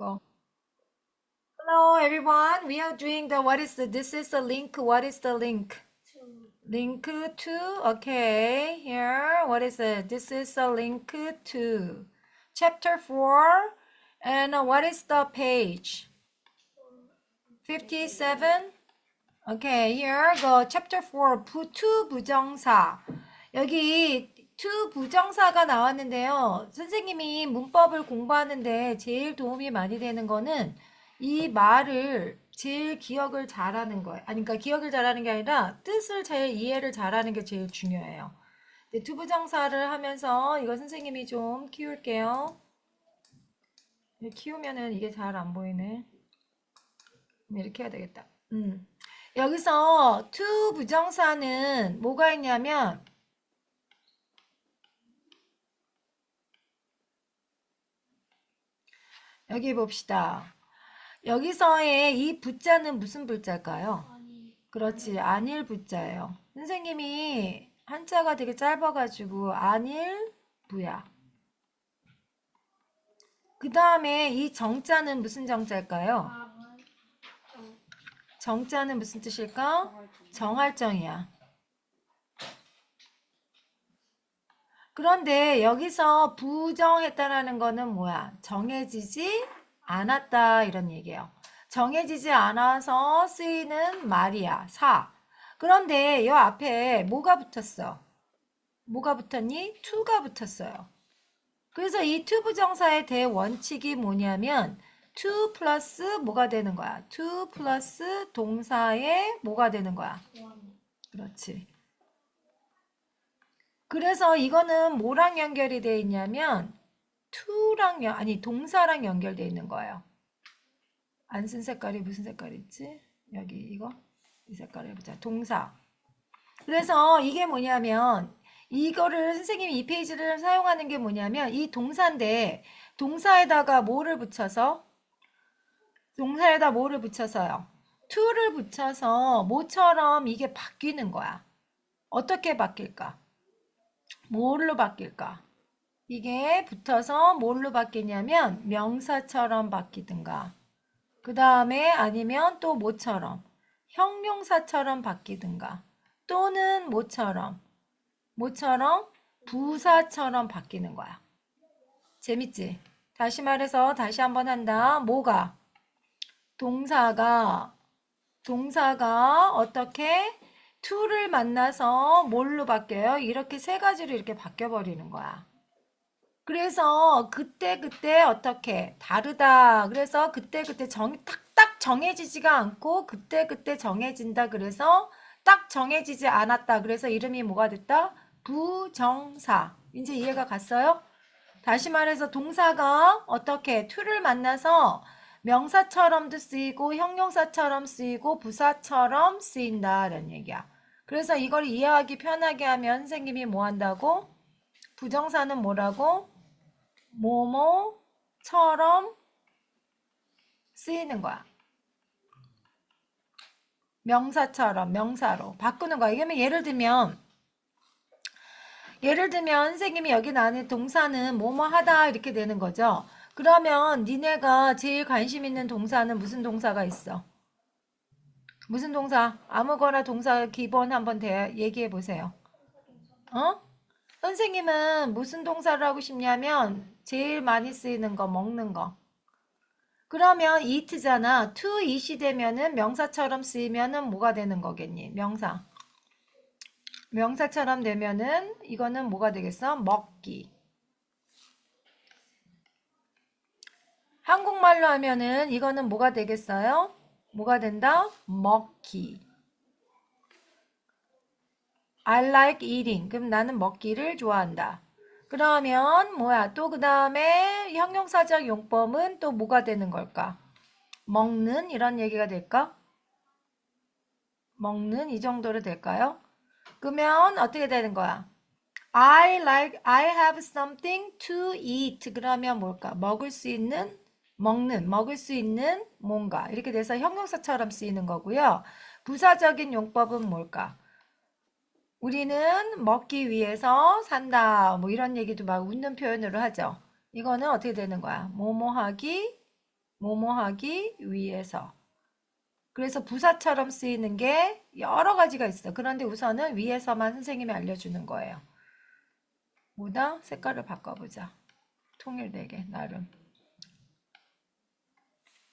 Go. Hello everyone. We are doing the what is the this is the link. What is the link? Link to okay. Here what is it? This is a link to chapter 4 and uh, what is the page? 57. Okay, here go chapter 4 부, to 부정사. 여기 to 부정사가 나왔는데요. 선생님이 문법을 공부하는데 제일 도움이 많이 되는 거는 이 말을 제일 기억을 잘하는 거예요. 아니, 그러니까 기억을 잘하는 게 아니라 뜻을 제일 이해를 잘하는 게 제일 중요해요. 네, to 부정사를 하면서 이거 선생님이 좀 키울게요. 키우면은 이게 잘 안 보이네. 이렇게 해야 되겠다. 음. 여기서 to 부정사는 뭐가 있냐면 여기 봅시다. 여기서의 이 부자는 무슨 부자일까요? 그렇지, 안일 부자예요. 선생님이 한자가 되게 짧아가지고 안일 부야. 그 다음에 이 정자는 무슨 정자일까요? 정자는 무슨 뜻일까? 정할정이야. 그런데 여기서 부정했다라는 거는 뭐야? 정해지지 않았다 이런 얘기예요. 정해지지 않아서 쓰이는 말이야. 사. 그런데 이 앞에 뭐가 붙었어? 뭐가 붙었니? to가 붙었어요. 그래서 이 to 부정사의 대원칙이 뭐냐면 to 플러스 뭐가 되는 거야? to 플러스 동사의 뭐가 되는 거야? 원 그렇지. 그래서 이거는 뭐랑 연결이 돼 있냐면 to랑 연, 아니 동사랑 연결돼 있는 거예요. 안 쓴 색깔이 무슨 색깔 있지? 여기 이거 이 색깔 해보자. 동사. 그래서 이게 뭐냐면 이거를 선생님이 이 페이지를 사용하는 게 뭐냐면 이 동사인데 동사에다가 뭐를 붙여서 동사에다 뭐를 붙여서요? to를 붙여서 뭐처럼 이게 바뀌는 거야. 어떻게 바뀔까? 뭘로 바뀔까? 이게 붙어서 뭘로 바뀌냐면 명사처럼 바뀌든가. 그 다음에 아니면 또 뭐처럼? 형용사처럼 바뀌든가. 또는 뭐처럼? 뭐처럼? 부사처럼 바뀌는 거야. 재밌지? 다시 말해서 다시 한번 한다. 뭐가? 동사가 동사가 어떻게 to를 만나서 뭘로 바뀌어요? 이렇게 세 가지로 이렇게 바뀌어 버리는 거야. 그래서 그때 그때 어떻게 다르다. 그래서 그때 그때 정 딱딱 정해지지가 않고 그때 그때 정해진다. 그래서 딱 정해지지 않았다. 그래서 이름이 뭐가 됐다? 부정사. 이제 이해가 갔어요? 다시 말해서 동사가 어떻게 to를 만나서 명사처럼도 쓰이고 형용사처럼 쓰이고 부사처럼 쓰인다라는 얘기야. 그래서 이걸 이해하기 편하게 하면 선생님이 뭐 한다고? 부정사는 뭐라고? 뭐뭐처럼 쓰이는 거야. 명사처럼 명사로 바꾸는 거야. 이게 예를 들면 예를 들면 선생님이 여기 나는 동사는 뭐뭐 하다 이렇게 되는 거죠. 그러면 니네가 제일 관심 있는 동사는 무슨 동사가 있어? 무슨 동사? 아무거나 동사 기본 한번 대, 얘기해 보세요. 어? 선생님은 무슨 동사를 하고 싶냐면 제일 많이 쓰이는 거 먹는 거. 그러면 eat잖아. to eat이 되면은 명사처럼 쓰이면은 뭐가 되는 거겠니? 명사. 명사처럼 되면은 이거는 뭐가 되겠어? 먹기. 한국말로 하면은 이거는 뭐가 되겠어요? 뭐가 된다? 먹기. I like eating. 그럼 나는 먹기를 좋아한다. 그러면 뭐야? 또 그 다음에 형용사적 용법은 또 뭐가 되는 걸까? 먹는 이런 얘기가 될까? 먹는 이 정도로 될까요? 그러면 어떻게 되는 거야? I like, I have something to eat. 그러면 뭘까? 먹을 수 있는, 먹는, 먹을 수 있는 뭔가. 이렇게 돼서 형용사처럼 쓰이는 거고요. 부사적인 용법은 뭘까? 우리는 먹기 위해서 산다. 뭐 이런 얘기도 막 웃는 표현으로 하죠. 이거는 어떻게 되는 거야? 뭐뭐 하기 뭐뭐 하기 위해서. 그래서 부사처럼 쓰이는 게 여러 가지가 있어. 그런데 우선은 위에서만 선생님이 알려주는 거예요. 뭐다? 색깔을 바꿔보자. 통일되게 나름.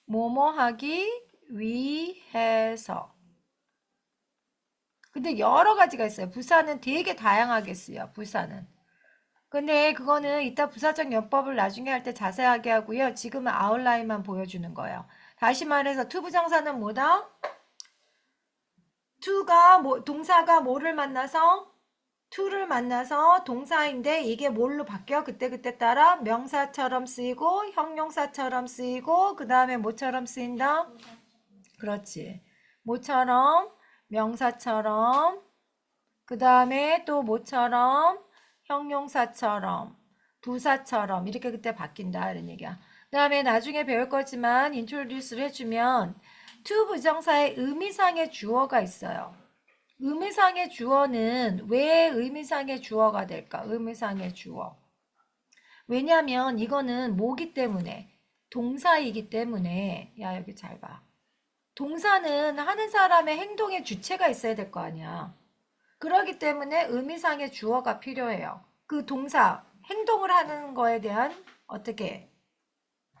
뭐뭐 하기 위해서. 근데 여러 가지가 있어요. 부사는 되게 다양하게 쓰여. 부사는. 근데 그거는 이따 부사적 연법을 나중에 할 때 자세하게 하고요. 지금은 아웃라인만 보여주는 거예요. 다시 말해서 투부정사는 뭐다? 투가 뭐 동사가 뭐를 만나서 투를 만나서 동사인데 이게 뭘로 바뀌어? 그때그때 따라 명사처럼 쓰이고 형용사처럼 쓰이고 그 다음에 뭐처럼 쓰인다? 그렇지. 뭐처럼 명사처럼 그 다음에 또 뭐처럼 형용사처럼 부사처럼 이렇게 그때 바뀐다 이런 얘기야. 그 다음에 나중에 배울 거지만 인트로듀스를 해주면 to 부정사의 의미상의 주어가 있어요. 의미상의 주어는 왜 의미상의 주어가 될까? 의미상의 주어. 왜냐면 이거는 뭐기 때문에 동사이기 때문에 야 여기 잘 봐. 동사는 하는 사람의 행동의 주체가 있어야 될 거 아니야. 그러기 때문에 의미상의 주어가 필요해요. 그 동사, 행동을 하는 거에 대한 어떻게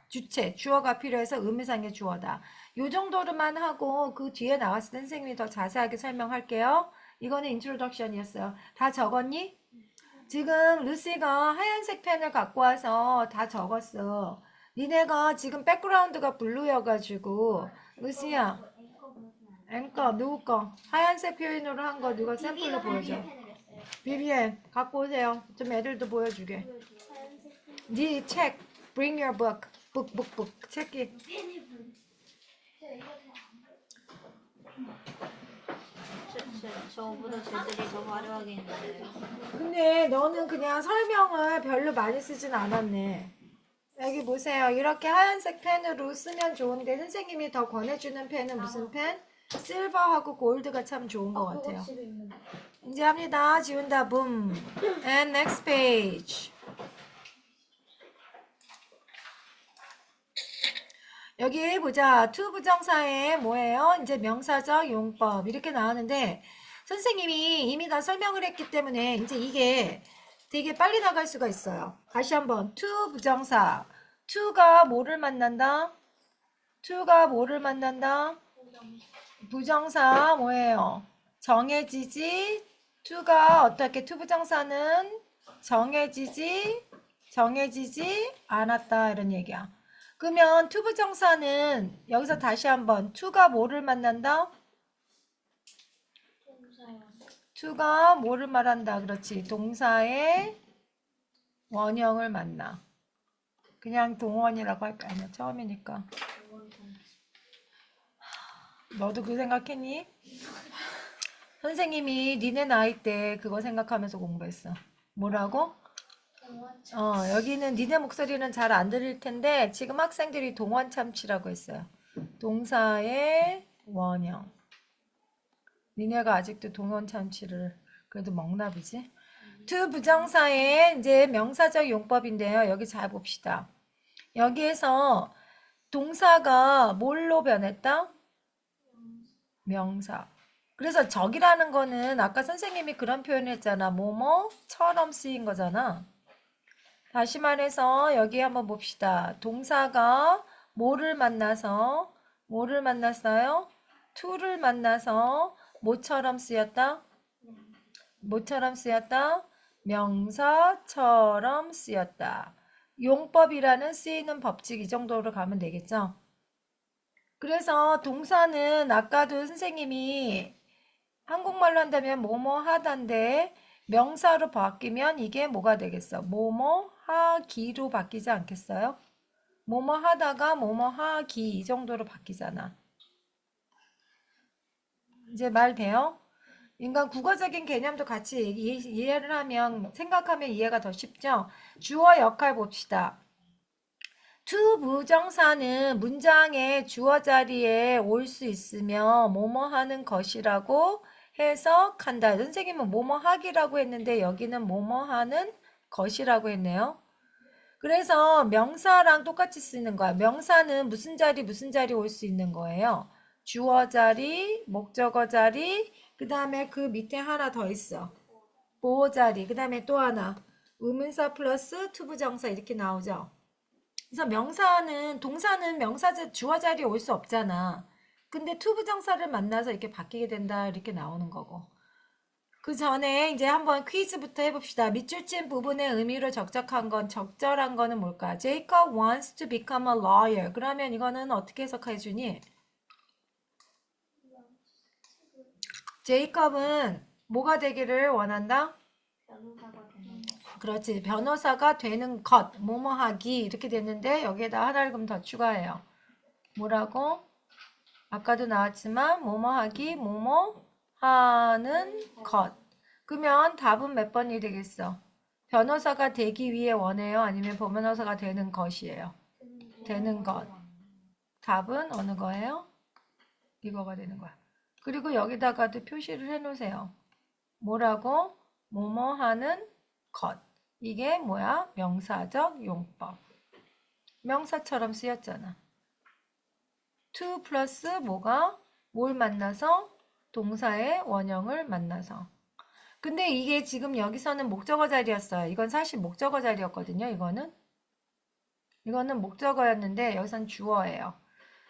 주체, 주어가 필요해서 의미상의 주어다. 요 정도로만 하고 그 뒤에 나왔을 때 선생님이 더 자세하게 설명할게요. 이거는 인트로덕션이었어요. 다 적었니? 지금 루시가 하얀색 펜을 갖고 와서 다 적었어. 니네가 지금 백그라운드가 블루여가지고 루시야 앵커 누구 거? 하얀색 표현으로 한 거 누가 샘플로 보여줘. 비비엔 갖고 오세요. 좀 애들도 보여주게. 네 책, bring your book, book, book, book. 책이. 저보다 쟤들이 더 화려하게 있는데. 근데 너는 그냥 설명을 별로 많이 쓰진 않았네. 여기 보세요. 이렇게 하얀색 펜으로 쓰면 좋은데 선생님이 더 권해주는 펜은 무슨 펜? 실버하고 골드가 참 좋은 것 같아요. 이제 합니다. 지운다. 붐. And next page. 여기 보자. to 부정사에 뭐예요? 이제 명사적 용법 이렇게 나오는데 선생님이 이미 다 설명을 했기 때문에 이제 이게 되게 빨리 나갈 수가 있어요. 다시 한번 to 부정사. to가 뭐를 만난다? to가 뭐를 만난다? 부정사 뭐예요? 정해지지. to가 어떻게 to 부정사는 정해지지 정해지지 않았다 이런 얘기야. 그러면 to 부정사는 여기서 다시 한번 to가 뭐를 만난다? to가 뭐를 말한다? 그렇지. 동사의 원형을 만나. 그냥 동원이라고 할까? 아니야. 처음이니까. 너도 그 생각했니? 선생님이 니네 나이 때 그거 생각하면서 공부했어. 뭐라고? 어, 여기는 니네 목소리는 잘 안 들릴 텐데 지금 학생들이 동원 참치라고 했어요. 동사의 원형. 니네가 아직도 동원 참치를 그래도 먹나 보지? to 부정사의 이제 명사적 용법인데요. 여기 잘 봅시다. 여기에서 동사가 뭘로 변했다? 명사. 그래서 적이라는 거는 아까 선생님이 그런 표현을 했잖아. 뭐뭐처럼 쓰인 거잖아. 다시 말해서 여기 한번 봅시다. 동사가 뭐를 만나서 뭐를 만났어요? to를 만나서 뭐처럼 쓰였다? 뭐처럼 쓰였다? 명사처럼 쓰였다. 용법이라는 쓰이는 법칙 이 정도로 가면 되겠죠? 그래서 동사는 아까도 선생님이 한국말로 한다면 뭐뭐 하단데 명사로 바뀌면 이게 뭐가 되겠어? 뭐뭐 하기로 바뀌지 않겠어요? 뭐뭐 하다가 뭐뭐 하기 이 정도로 바뀌잖아. 이제 말 돼요? 인간 국어적인 개념도 같이 이해, 이해 를 하면 생각하면 이해가 더 쉽죠? 주어 역할 봅시다. to 부정사는 문장의 주어 자리에 올 수 있으며 뭐뭐 하는 것이라고 해석한다. 선생님은 뭐뭐 하기라고 했는데 여기는 뭐뭐 하는 것이라고 했네요. 그래서 명사랑 똑같이 쓰는 거야. 명사는 무슨 자리 무슨 자리 올 수 있는 거예요. 주어 자리, 목적어 자리, 그 다음에 그 밑에 하나 더 있어. 보호 자리, 그 다음에 또 하나. 의문사 플러스 투부정사 이렇게 나오죠. 그래서 명사는 동사는 명사 자- 주어 자리에 올 수 없잖아. 근데 투부정사를 만나서 이렇게 바뀌게 된다 이렇게 나오는 거고. 그 전에 이제 한번 퀴즈부터 해봅시다. 밑줄 친 부분의 의미로 적적한 건 적절한 거는 뭘까? Jacob wants to become a lawyer. 그러면 이거는 어떻게 해석해 주니? 제이컵은 뭐가 되기를 원한다? 그렇지. 변호사가 되는 것, 뭐뭐 하기 이렇게 됐는데 여기에다 하나를 그럼 더 추가해요. 뭐라고? 아까도 나왔지만 뭐뭐 하기, 뭐뭐 하는 것. 그러면 답은 몇 번이 되겠어? 변호사가 되기 위해 원해요? 아니면 변호사가 되는 것이에요? 되는 것. 답은 어느 거예요? 이거가 되는 거야. 그리고 여기다가도 표시를 해 놓으세요. 뭐라고? 뭐뭐 하는 것. 이게 뭐야? 명사적 용법. 명사처럼 쓰였잖아. to 플러스 뭐가? 뭘 만나서? 동사의 원형을 만나서. 근데 이게 지금 여기서는 목적어 자리였어요. 이건 사실 목적어 자리였거든요. 이거는. 이거는 목적어였는데 여기선 주어예요.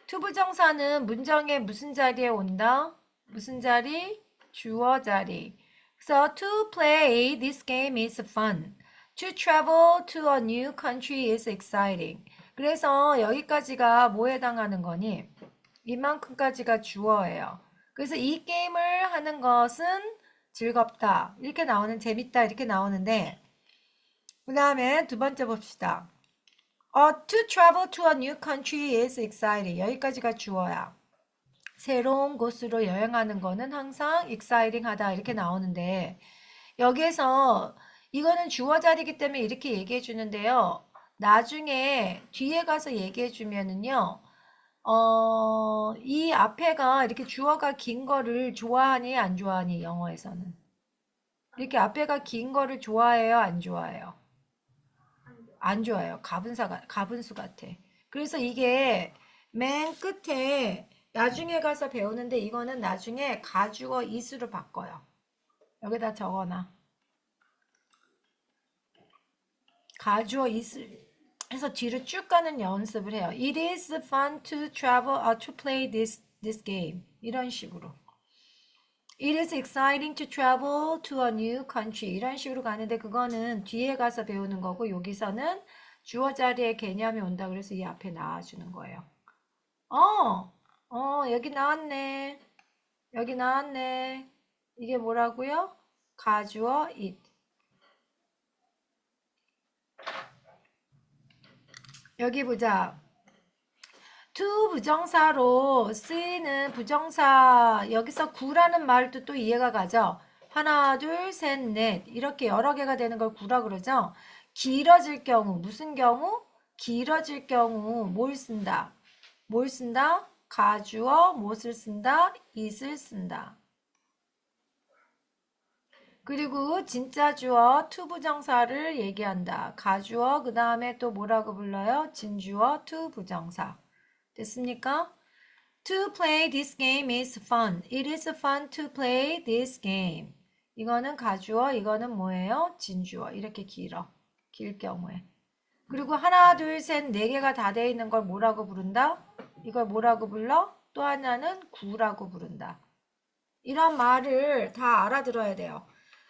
투부정사는 문장의 무슨 자리에 온다? 무슨 자리? 주어 자리. 그래서 to play this game is fun. To travel to a new country is exciting. 그래서 여기까지가 뭐에 해당하는 거니? 이만큼까지가 주어예요. 그래서 이 게임을 하는 것은 즐겁다. 이렇게 나오는 재밌다. 이렇게 나오는데 그 다음에 두 번째 봅시다. 어, to travel to a new country is exciting. 여기까지가 주어야. 새로운 곳으로 여행하는 거는 항상 exciting 하다. 이렇게 나오는데, 여기에서 이거는 주어 자리이기 때문에 이렇게 얘기해 주는데요. 나중에 뒤에 가서 얘기해 주면은요, 어, 이 앞에가 이렇게 주어가 긴 거를 좋아하니, 안 좋아하니, 영어에서는. 이렇게 앞에가 긴 거를 좋아해요, 안 좋아해요? 안 좋아요. 가분사가, 가분수 같아. 그래서 이게 맨 끝에 나중에 가서 배우는데 이거는 나중에 가주어 이수로 바꿔요. 여기다 적어놔. 가주어 이수. 해서 뒤로 쭉 가는 연습을 해요. It is fun to travel or to play this, this game. 이런 식으로. It is exciting to travel to a new country. 이런 식으로 가는데 그거는 뒤에 가서 배우는 거고 여기서는 주어 자리에 개념이 온다 그래서 이 앞에 나와주는 거예요. 어, 어, 여기 나왔네. 여기 나왔네. 이게 뭐라고요? 가주어 it. 여기 보자. to 부정사로 쓰이는 부정사 여기서 구라는 말도 또 이해가 가죠. 하나, 둘, 셋, 넷 이렇게 여러 개가 되는 걸 구라 그러죠. 길어질 경우 무슨 경우? 길어질 경우 뭘 쓴다? 뭘 쓴다? 가주어 무엇을 쓴다? it을 쓴다. 그리고 진짜 주어 to 부정사를 얘기한다. 가주어 그 다음에 또 뭐라고 불러요? 진주어 to 부정사. 됐습니까? To play this game is fun. It is fun to play this game. 이거는 가주어, 이거는 뭐예요? 진주어. 이렇게 길어. 길 경우에. 그리고 하나, 둘, 셋, 네 개가 다 돼 있는 걸 뭐라고 부른다? 이걸 뭐라고 불러? 또 하나는 구라고 부른다. 이런 말을 다 알아들어야 돼요.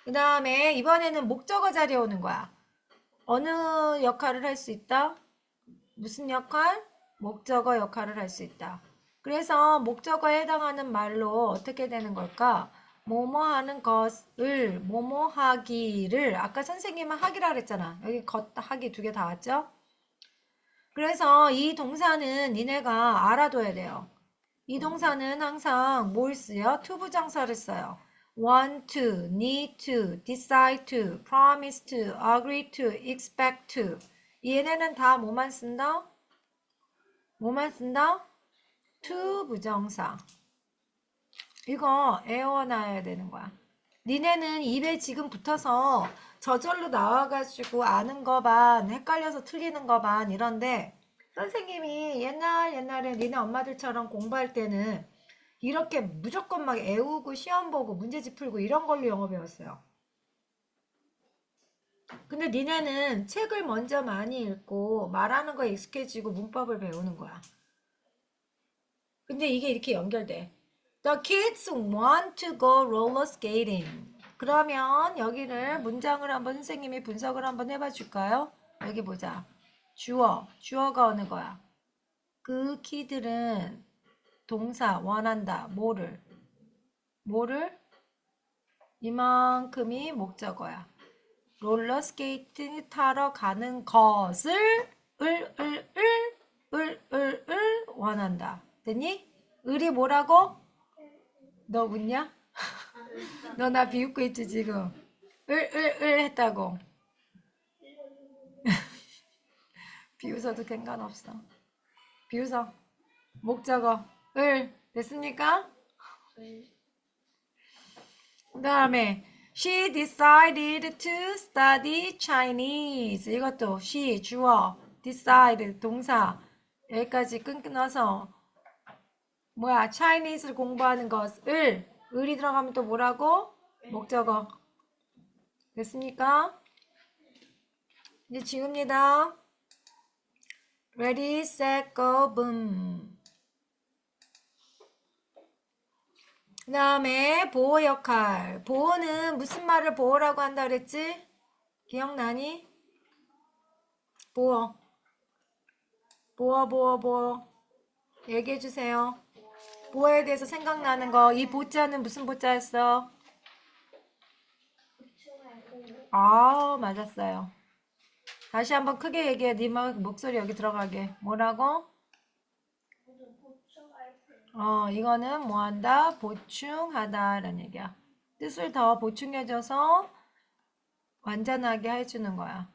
그 다음에 이번에는 목적어 자리에 오는 거야. 어느 역할을 할 수 있다? 무슨 역할? 목적어 역할을 할 수 있다. 그래서 목적어에 해당하는 말로 어떻게 되는 걸까? 뭐뭐 하는 것을 뭐뭐 하기를 아까 선생님은 하기라 그랬잖아. 여기 것 하기 두 개 다 왔죠? 그래서 이 동사는 니네가 알아둬야 돼요. 이 동사는 항상 뭘 쓰여? to 부정사를 써요. Want to, need to, decide to, promise to, agree to, expect to. 얘네는 다 뭐만 쓴다? 뭐만 쓴다? to 부정사. 이거 애워놔야 되는 거야. 니네는 입에 지금 붙어서 저절로 나와가지고 아는 거 반, 헷갈려서 틀리는 거 반, 이런데 선생님이 옛날 옛날에 니네 엄마들처럼 공부할 때는 이렇게 무조건 막 애우고 시험 보고 문제집 풀고 이런 걸로 영어 배웠어요. 근데 니네는 책을 먼저 많이 읽고 말하는 거에 익숙해지고 문법을 배우는 거야. 근데 이게 이렇게 연결돼. The kids want to go roller skating. 그러면 여기를 문장을 한번 선생님이 분석을 한번 해봐 줄까요? 여기 보자. 주어. 주어가 어느 거야? 그 키들은 동사 원한다. 뭐를? 뭐를? 이만큼이 목적어야. 롤러 스케이팅 타러 가는 것을 을을을을을 원한다. 됐니? 을이 뭐라고? 너 웃냐? 너 나 비웃고 있지 지금? 을을을 했다고. 비웃어도 상관없어. 비웃어. 목적어 을 됐습니까? 그 다음에 She decided to study Chinese. 이것도 she 주어, decide 동사 여기까지 끊어서 뭐야 Chinese를 공부하는 것을 을이 들어가면 또 뭐라고? 목적어 됐습니까? 이제 지웁니다. Ready, set, go, boom. 그 다음에 보호 역할. 보호는 무슨 말을 보호라고 한다 그랬지? 기억나니? 보호. 보호, 보호, 보호. 얘기해 주세요. 보호에 대해서 생각나는 거. 이 보자는 무슨 보자였어? 아, 맞았어요. 다시 한번 크게 얘기해. 네 목- 목소리 여기 들어가게. 뭐라고? 어, 이거는 뭐 한다? 보충하다라는 얘기야. 뜻을 더 보충해줘서 완전하게 해주는 거야.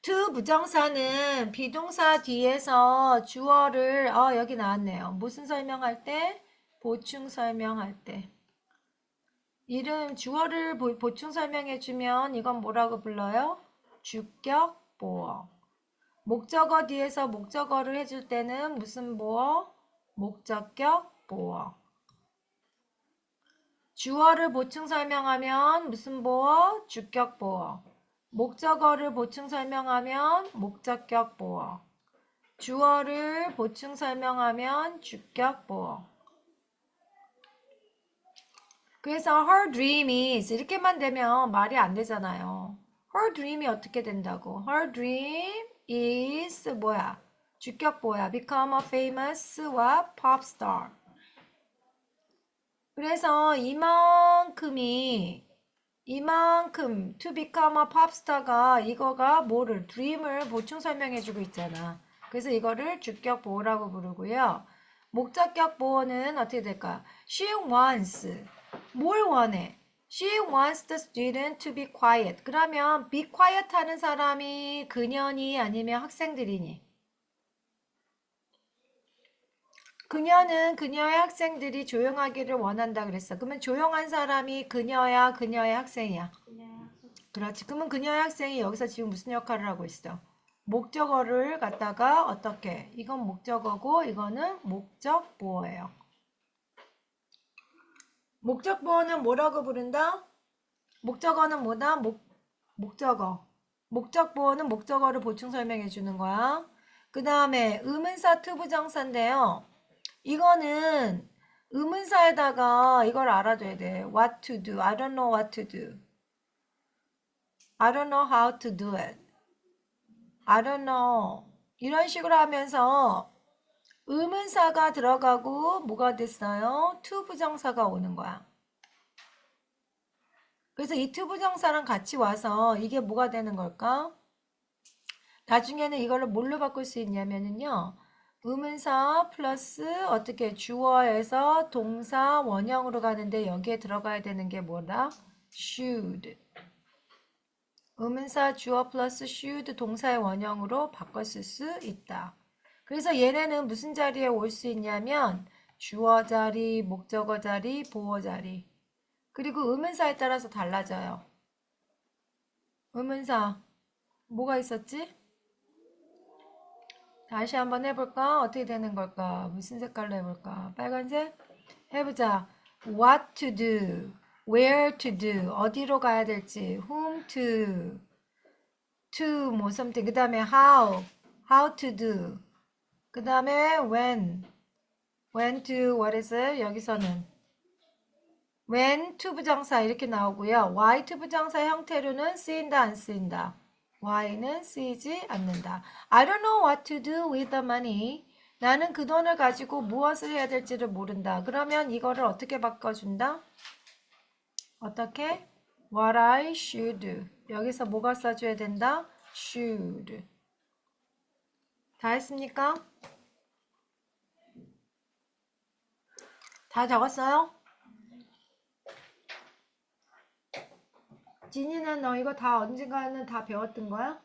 to 부정사는 비동사 뒤에서 주어를, 어, 여기 나왔네요. 무슨 설명할 때? 보충 설명할 때. 이름, 주어를 보, 보충 설명해 주면 이건 뭐라고 불러요? 주격 보어. 목적어 뒤에서 목적어를 해줄 때는 무슨 보어? 목적격 보어. 주어를 보충 설명하면 무슨 보어? 주격 보어. 목적어를 보충 설명하면 목적격 보어. 주어를 보충 설명하면 주격 보어. 그래서 her dream is 이렇게만 되면 말이 안 되잖아요. her dream이 어떻게 된다고? her dream is 뭐야? 주격 뭐야? become a famous와 pop star. 그래서 이만큼이 이만큼 to become a pop star가 이거가 뭐를 dream을 보충 설명해 주고 있잖아. 그래서 이거를 주격 보호라고 부르고요. 목적격 보호는 어떻게 될까? She wants 뭘 원해? She wants the student to be quiet. 그러면 be quiet 하는 사람이 그녀니 아니면 학생들이니? 그녀는 그녀의 학생들이 조용하기를 원한다 그랬어. 그러면 조용한 사람이 그녀야, 그녀의 학생이야. 그렇지. 그러면 그녀의 학생이 여기서 지금 무슨 역할을 하고 있어? 목적어를 갖다가 어떻게? 이건 목적어고 이거는 목적 보어예요. 목적 보어는 뭐라고 부른다? 목적어는 뭐다? 목, 목적어. 목적 보어는 목적어를 보충 설명해 주는 거야. 그 다음에 의문사 투부정사인데요. 이거는 의문사에다가 이걸 알아둬야 돼. What to do. I don't know what to do. I don't know how to do it. I don't know. 이런 식으로 하면서 의문사가 들어가고 뭐가 됐어요? to 부정사가 오는 거야. 그래서 이 to 부정사랑 같이 와서 이게 뭐가 되는 걸까? 나중에는 이걸로 뭘로 바꿀 수 있냐면은요. 의문사 플러스 어떻게 주어에서 동사 원형으로 가는데 여기에 들어가야 되는 게 뭐다? should. 의문사 주어 플러스 should 동사의 원형으로 바꿨을 수 있다. 그래서 얘네는 무슨 자리에 올 수 있냐면 주어 자리, 목적어 자리, 보어 자리 그리고 의문사에 따라서 달라져요. 의문사. 뭐가 있었지? 다시 한번 해볼까? 어떻게 되는 걸까? 무슨 색깔로 해볼까? 빨간색? 해보자. What to do, where to do, 어디로 가야 될지, whom to, to 뭐 something. 그 다음에 how, how to do. 그 다음에 when, when to what is it? 여기서는 when to 부정사 이렇게 나오고요. why to 부정사 형태로는 쓰인다 안 쓰인다. why는 쓰이지 않는다. I don't know what to do with the money. 나는 그 돈을 가지고 무엇을 해야 될지를 모른다. 그러면 이거를 어떻게 바꿔준다? 어떻게? What I should do. 여기서 뭐가 써줘야 된다? should. 다 했습니까? 다 적었어요? 진이는 너 이거 다 언젠가는 다 배웠던 거야?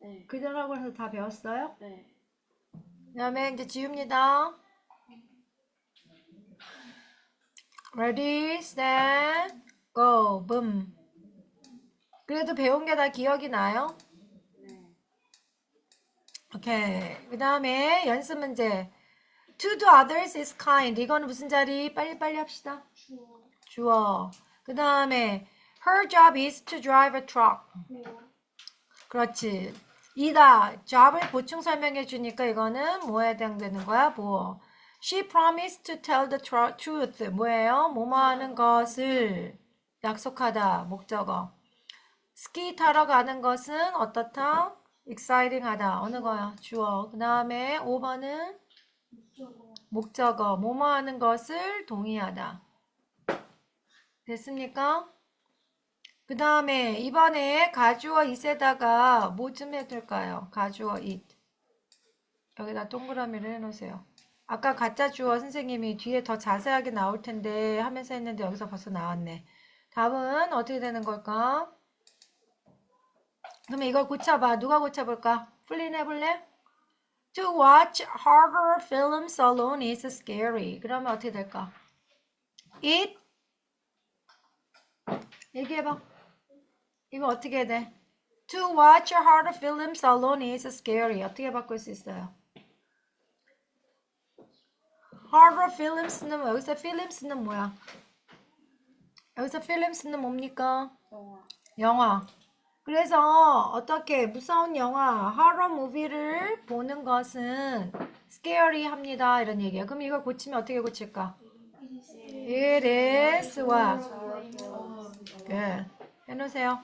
네. 해서 다 배웠어요? 네. 그 다음에 이제 지웁니다. Ready, set, go, boom. 그래도 배운 게 다 기억이 나요? 네. 오케이. 그 다음에 연습 문제. To do others is kind. 이거는 무슨 자리? 빨리빨리 합시다. 주어. 그 다음에 her job is to drive a truck. 그렇지. 이다. job을 보충 설명해 주니까 이거는 뭐에 해당되는 거야? 뭐. She promised to tell the tru- truth. 뭐예요? 뭐뭐 하는 것을 약속하다. 목적어. 스키 타러 가는 것은 어떻다? Exciting 하다. 어느 거야? 주어. 그 다음에 5번은 주어. 목적어. 뭐뭐 하는 것을 동의하다. 됐습니까? 그 다음에 이번에 가주어 it에다가 뭐 좀 해둘까요? 가주어 it. 여기다 동그라미를 해놓으세요. 아까 가짜 주어 선생님이 뒤에 더 자세하게 나올 텐데 하면서 했는데 여기서 벌써 나왔네. 답은 어떻게 되는 걸까? 그러면 이걸 고쳐봐. 누가 고쳐볼까? 플린 해볼래? To watch horror films alone is scary. 그러면 어떻게 될까? It 얘기해봐. 이거 어떻게 돼? To watch horror films alone is scary. 어떻게 바꿀 수 있어요? horror films는 여기서 films는 뭐야? 여기서 films는 뭡니까? 영화. 영화. 그래서 어떻게 무서운 영화, horror movie를 보는 것은 scary 합니다. 이런 얘기야. 그럼 이걸 고치면 어떻게 고칠까? It is what? Good. 해놓으세요.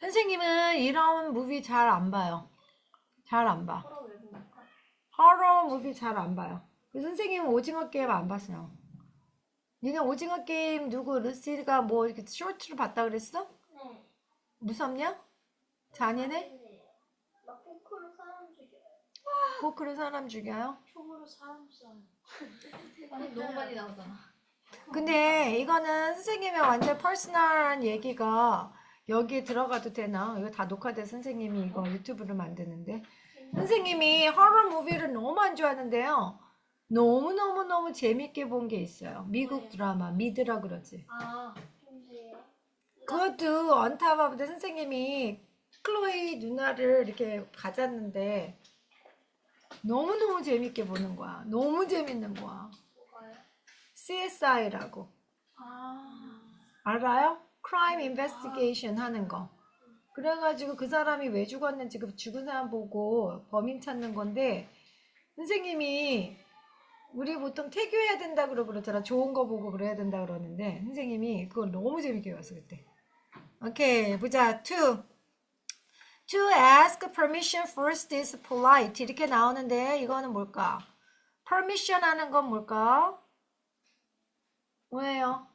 선생님은 이런 무비 잘 안 봐요. 잘 안 봐. horror 무비 잘 안 봐요. 그 선생님은 오징어 게임 안 봤어요. 니네 오징어 게임 누구 루시가 뭐 이렇게 쇼트를 봤다 그랬어? 네. 무섭냐? 잔인해? 막 포크로 사람 죽여요. 포크로 사람 죽여요? 총으로 사람 쏴요. 아니 너무 많이 나오잖아. 근데 이거는 선생님의 완전 퍼스널한 얘기가 여기에 들어가도 되나? 이거 다 녹화돼 선생님이 이거 유튜브를 만드는데 선생님이 허러 무비를 너무 안 좋아하는데요. 너무너무너무 재밌게 본 게 있어요. 미국 드라마 미드라 그러지. 아, 근데요? 그것도 언타바보다 선생님이 클로이 누나를 이렇게 가졌는데 너무너무 재밌게 보는 거야. 너무 재밌는 거야. 뭐가요? CSI라고. 아. 알아요? Crime Investigation 하는 거. 그래가지고 그 사람이 왜 죽었는지 그 죽은 사람 보고 범인 찾는 건데 선생님이 우리 보통 태교해야 된다 그러고 그러잖아. 좋은 거 보고 그래야 된다 그러는데 선생님이 그걸 너무 재밌게 봤어 그때. 오케이 보자. To To ask permission first is polite 이렇게 나오는데 이거는 뭘까? Permission 하는 건 뭘까? 뭐예요?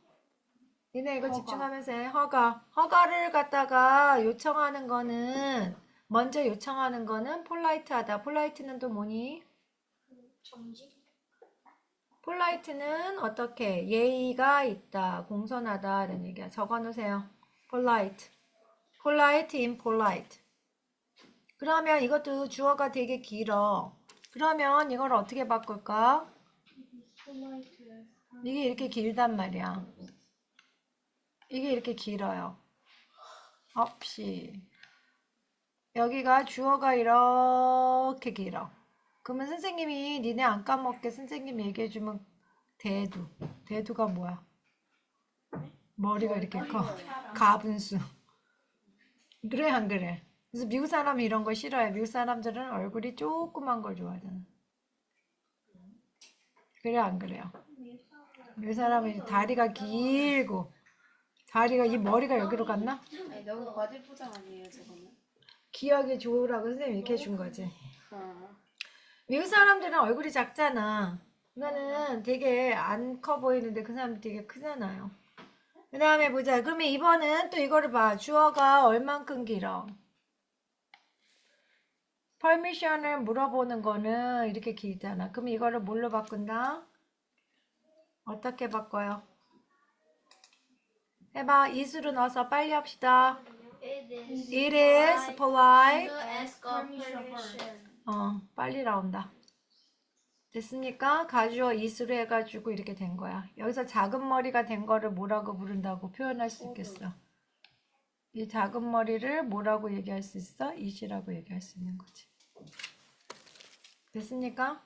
니네 이거 허가. 집중하면서 해. 허가. 허가를 갖다가 요청하는 거는 먼저 요청하는 거는 폴라이트하다. 폴라이트는 또 뭐니? 정직? 폴라이트는 어떻게 예의가 있다, 공손하다 이런 얘기야. 적어 놓으세요. polite. polite, impolite. 그러면 이것도 주어가 되게 길어. 그러면 이걸 어떻게 바꿀까? 이게 이렇게 길단 말이야. 이게 이렇게 길어요. 없이. 여기가 주어가 이렇게 길어. 그러면 선생님이 니네 안 까먹게 선생님이 얘기해주면 대두. 대두가 뭐야? 머리가 이렇게 커. 가분수. 그래 안 그래? 그래서 미국 사람이 이런 거 싫어해. 미국 사람들은 얼굴이 조그만 걸 좋아하잖아. 그래 안 그래요? 이 사람은 다리가 길고 다리가 이 머리가 여기로 갔나? 아니 너무 과대 포장 아니에요 저거는? 기억이 좋으라고 선생님이 이렇게 해준 거지. 어. 미국 사람들은 얼굴이 작잖아. 그거는 되게 안 커 보이는데 그 사람 되게 크잖아요. 그 다음에 보자. 그러면 이번은 또 이거를 봐. 주어가 얼만큼 길어? 퍼미션을 물어보는 거는 이렇게 길잖아. 그럼 이거를 뭘로 바꾼다? 어떻게 바꿔요? 해봐. 이수로 넣어서 빨리 합시다. It is. It is polite. 어, 빨리 나온다. 됐습니까? 가주어 이수로 해가지고 이렇게 된 거야. 여기서 작은 머리가 된 거를 뭐라고 부른다고 표현할 수 있겠어? 이 작은 머리를 뭐라고 얘기할 수 있어? 이시라고 얘기할 수 있는 거지. 됐습니까?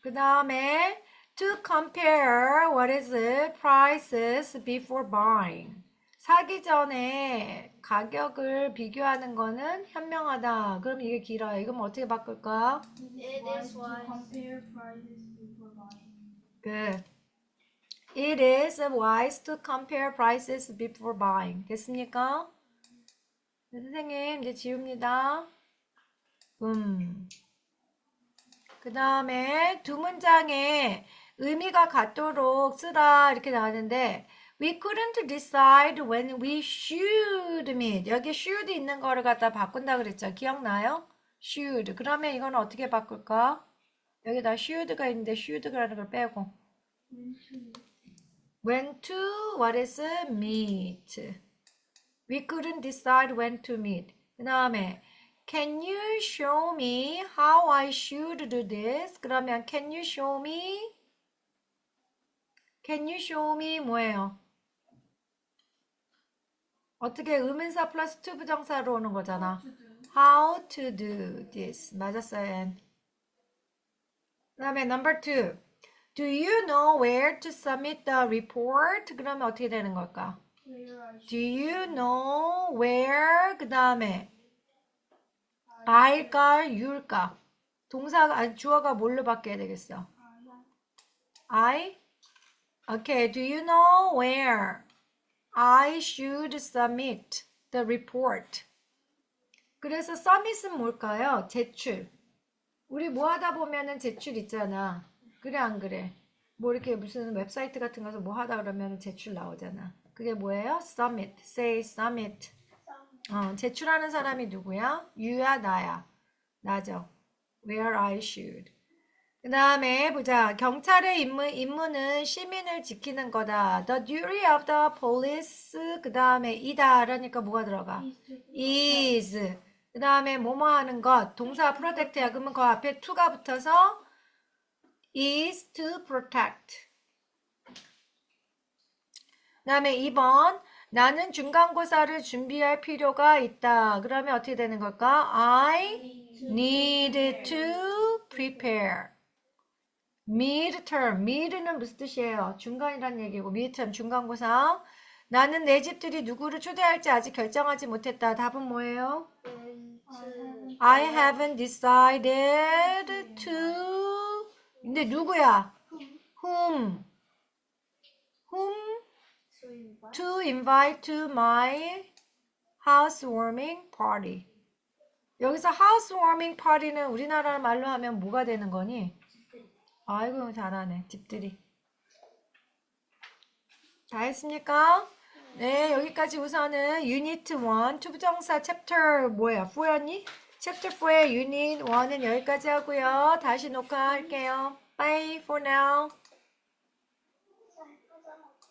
그 다음에 to compare what is it? prices before buying. 사기 전에 가격을 비교하는 거는 현명하다. 그럼 이게 길어요. 이건 어떻게 바꿀까? It is wise. compare prices before buying. Good. It is wise to compare prices before buying. 됐습니까? 네, 선생님, 이제 지웁니다. 음. 그 다음에 두 문장에 의미가 같도록 쓰라 이렇게 나왔는데 We couldn't decide when we should meet. 여기 should 있는 거를 갖다 바꾼다 그랬죠. 기억나요? should. 그러면 이건 어떻게 바꿀까? 여기다 should가 있는데 should라는 걸 빼고 When to what is meet? We couldn't decide when to meet. 그 다음에 Can you show me how I should do this? 그러면 Can you show me? Can you show me 뭐예요? 어떻게 의문사 플러스 to 부정사로 오는 거잖아. How to do this. 맞았어요, N. 그 다음에 number two. Do you know where to submit the report? 그러면 어떻게 되는 걸까? Do you know where? 그 다음에 I일까, you일까? 동사가, 아니, 주어가 뭘로 바뀌어야 되겠어? I? Okay, do you know where I should submit the report? 그래서 submit은 뭘까요? 제출. 우리 뭐 하다 보면은 제출 있잖아. 그래, 안 그래? 뭐 이렇게 무슨 웹사이트 같은 거서 뭐 하다 그러면 제출 나오잖아. 그게 뭐예요? submit. say submit. 어, 제출하는 사람이 누구야? 유야, 나야. 나죠. where I should. 그 다음에 보자. 경찰의 임무, 임무는 시민을 지키는 거다. The duty of the police. 그 다음에 이다. 그러니까 뭐가 들어가? is. 그 다음에 뭐뭐 하는 것. 동사 protect야. 그러면 그 앞에 to가 붙어서 is to protect. 그 다음에 2번. 나는 중간고사를 준비할 필요가 있다. 그러면 어떻게 되는 걸까? I need to prepare. Midterm. mid는 무슨 뜻이에요? 중간이란 얘기고 midterm 중간고사. 나는 내 집들이 누구를 초대할지 아직 결정하지 못했다. 답은 뭐예요? I haven't decided to. 근데 누구야? Whom? Whom to invite to my housewarming party. 여기서 housewarming party는 우리나라 말로 하면 뭐가 되는 거니? 아이고 잘하네 집들이. 다 했습니까? 네 여기까지 우선은 유니트 1 투부정사 챕터 뭐야 4였니? 챕터 4의 유닛 1은 여기까지 하고요. 다시 녹화할게요. Bye for now.